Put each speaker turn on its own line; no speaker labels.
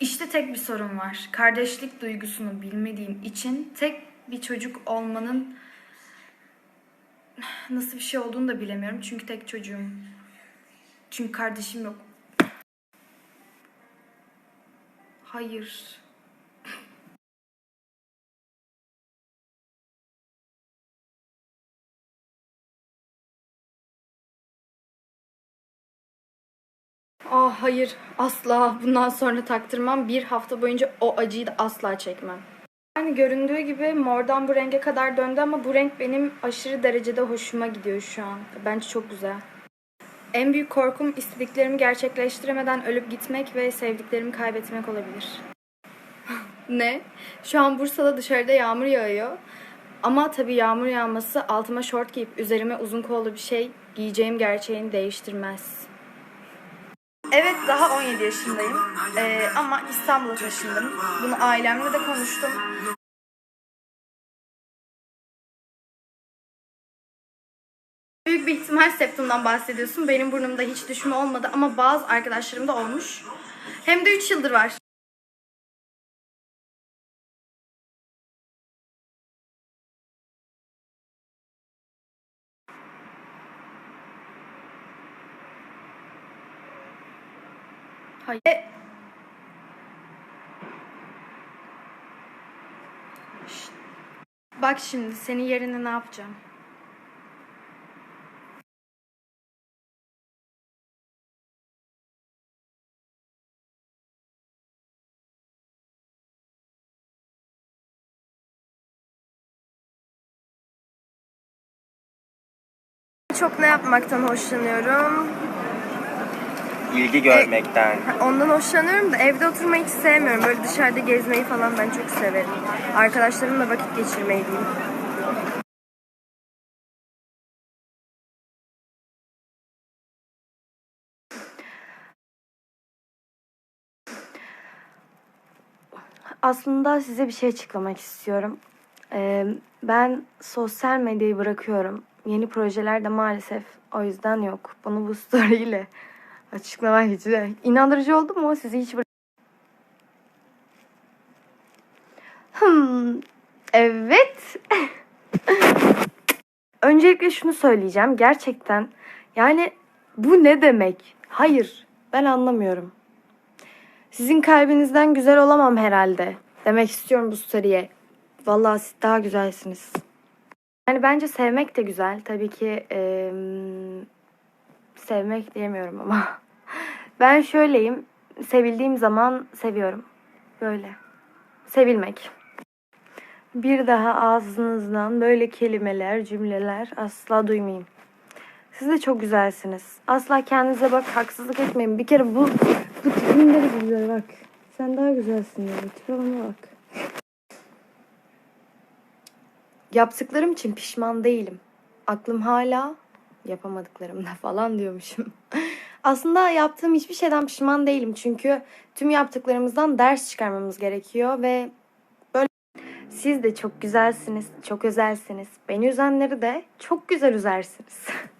İşte tek bir sorun var. Kardeşlik duygusunu bilmediğim için tek bir çocuk olmanın nasıl bir şey olduğunu da bilemiyorum. Çünkü tek çocuğum. Çünkü kardeşim yok. Hayır. Ah hayır asla bundan sonra taktırmam. Bir hafta boyunca o acıyı da asla çekmem. Yani göründüğü gibi mordan bu renge kadar döndü ama bu renk benim aşırı derecede hoşuma gidiyor şu an. Bence çok güzel. En büyük korkum istediklerimi gerçekleştiremeden ölüp gitmek ve sevdiklerimi kaybetmek olabilir. ne? Şu an Bursa'da dışarıda yağmur yağıyor. Ama tabii yağmur yağması altıma şort giyip üzerime uzun kollu bir şey giyeceğim gerçeğini değiştirmez. Evet daha 17 yaşındayım Ee, ama İstanbul'a taşındım. Bunu ailemle de konuştum. Büyük bir ihtimal septumdan bahsediyorsun. Benim burnumda hiç düşme olmadı ama bazı arkadaşlarımda olmuş. Hem de 3 yıldır var. Hayır. E- Şşt. Bak şimdi senin yerine ne yapacağım?
Çok ne yapmaktan hoşlanıyorum?
İlgi görmekten.
Ondan hoşlanıyorum da evde oturmayı hiç sevmiyorum. Böyle dışarıda gezmeyi falan ben çok severim. Arkadaşlarımla vakit geçirmeyi diyeyim. Aslında size bir şey açıklamak istiyorum. Ee, ben sosyal medyayı bırakıyorum. Yeni projeler de maalesef o yüzden yok. Bunu bu story ile açıklamak için. İnandırıcı oldu mu? Sizi hiç bırak... Hmm, evet. Öncelikle şunu söyleyeceğim. Gerçekten yani bu ne demek? Hayır, ben anlamıyorum. Sizin kalbinizden güzel olamam herhalde. Demek istiyorum bu story'e. Vallahi siz daha güzelsiniz. Yani bence sevmek de güzel. Tabii ki eee, sevmek diyemiyorum ama. Ben şöyleyim. Sevildiğim zaman seviyorum. Böyle. Sevilmek. Bir daha ağzınızdan böyle kelimeler, cümleler asla duymayayım. Siz de çok güzelsiniz. Asla kendinize bak haksızlık etmeyin. Bir kere bu bu tipin güzel bak. Sen daha güzelsin. Tipe bana bak. Yaptıklarım için pişman değilim. Aklım hala yapamadıklarımda falan diyormuşum. Aslında yaptığım hiçbir şeyden pişman değilim. Çünkü tüm yaptıklarımızdan ders çıkarmamız gerekiyor ve böyle siz de çok güzelsiniz, çok özelsiniz. Beni üzenleri de çok güzel üzersiniz.